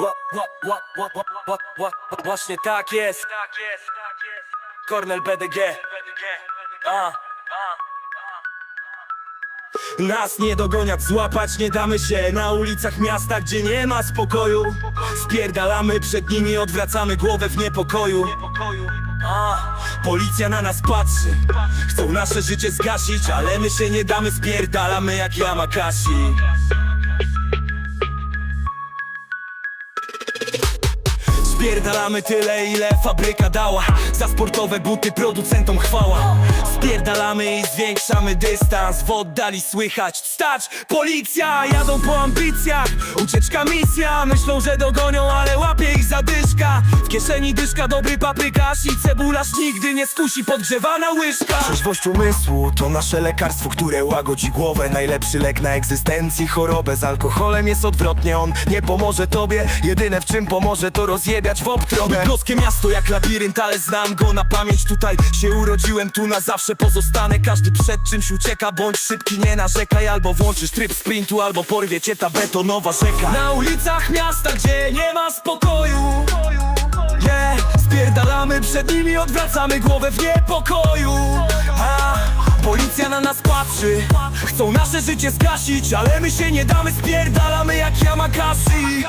Ła, ła, ła, ła, ła, ła, Właśnie tak jest. Kornel BDG A. Nas nie dogoniać, złapać nie damy się. Na ulicach miasta, gdzie nie ma spokoju Spierdalamy przed nimi, odwracamy głowę w niepokoju. A, Policja na nas patrzy. Chcą nasze życie zgasić, ale my się nie damy Spierdalamy jak Yamakasi Spierdalamy tyle, ile fabryka dała. Za sportowe buty producentom chwała. Spierdalamy i zwiększamy dystans. W oddali słychać Stać! Policja! Jadą po ambicjach. Ucieczka misja. Myślą, że dogonią, ale łapie ich zadyszka. W kieszeni dyszka dobry paprykarz I cebularz nigdy nie skusi podgrzewana łyżka. Trzeźwość umysłu to nasze lekarstwo, które łagodzi głowę. Najlepszy lek na egzystencji. Chorobę Z alkoholem jest odwrotnie, on nie pomoże tobie. Jedyne w czym pomoże to rozjebiać w obtrobę. Bydgoskie miasto jak labirynt, ale znam go na pamięć. Tutaj się urodziłem, tu na zawsze pozostanę. Każdy przed czymś ucieka, bądź szybki, nie narzekaj. Albo włączysz tryb sprintu, albo porwie cię ta betonowa rzeka. Na ulicach miasta, gdzie nie ma spokoju Yeah, spierdalamy przed nimi, odwracamy głowę w niepokoju. A, Policja na nas patrzy Chcą nasze życie zgasić Ale my się nie damy, spierdalamy jak Yamakasi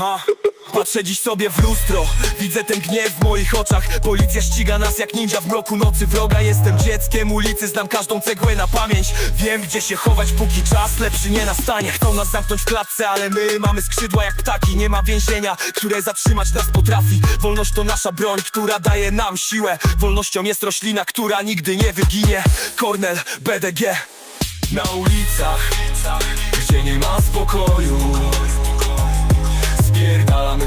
Ha. Patrzę dziś sobie w lustro. Widzę ten gniew w moich oczach. Policja ściga nas jak ninja w mroku nocy Wroga. Jestem dzieckiem ulicy Znam każdą cegłę na pamięć. Wiem gdzie się chować póki czas lepszy nie nastanie. Chcą nas zamknąć w klatce Ale my mamy skrzydła jak ptaki. Nie ma więzienia, które zatrzymać nas potrafi. Wolność to nasza broń, która daje nam siłę. Wolnością jest roślina, która nigdy nie wyginie. Kornel, BDG Na ulicach, gdzie nie ma spokoju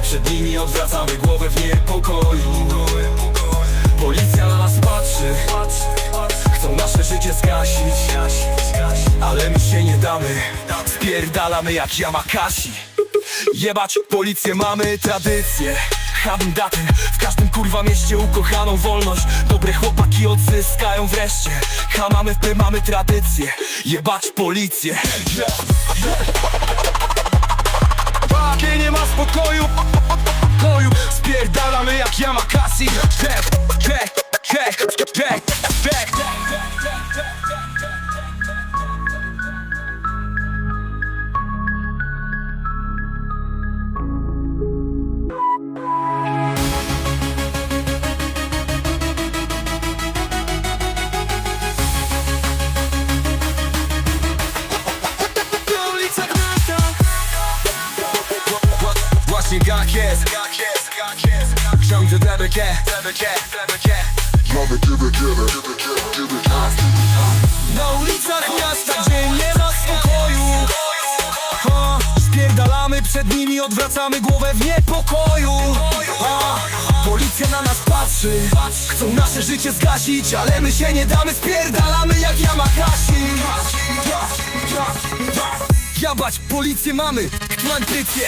przed nimi, odwracamy głowę w niepokoju. Policja na nas patrzy. Chcą nasze życie zgasić. Ale my się nie damy. Spierdalamy jak Yamakasi. Jebać policję, mamy tradycję. Daty, w każdym kurwa mieście ukochaną wolność. Dobre chłopaki odzyskają wreszcie. Ha mamy w mamy tradycję. Jebać policję Spierdalamy jak Yamakasi Jack, Jack, Jack, Give it, give it, give it, give it, give it. Na ulicach miasta, gdzie nie ma spokoju. Ha, Spierdalamy przed nimi, odwracamy głowę w niepokoju. Ha, Policja na nas patrzy. Chcą nasze życie zgasić Ale my się nie damy, spierdalamy jak Yamakasi Jabać, policję mamy, mantycję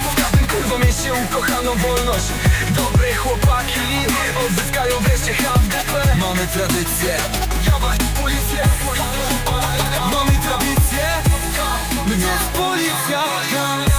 W każdym kurwo mieście ukochaną wolność. Dobre chłopaki odzyskają wreszcie HDP Mamy tradycję. Jawaj policję. Mamy tradycję. My to policja.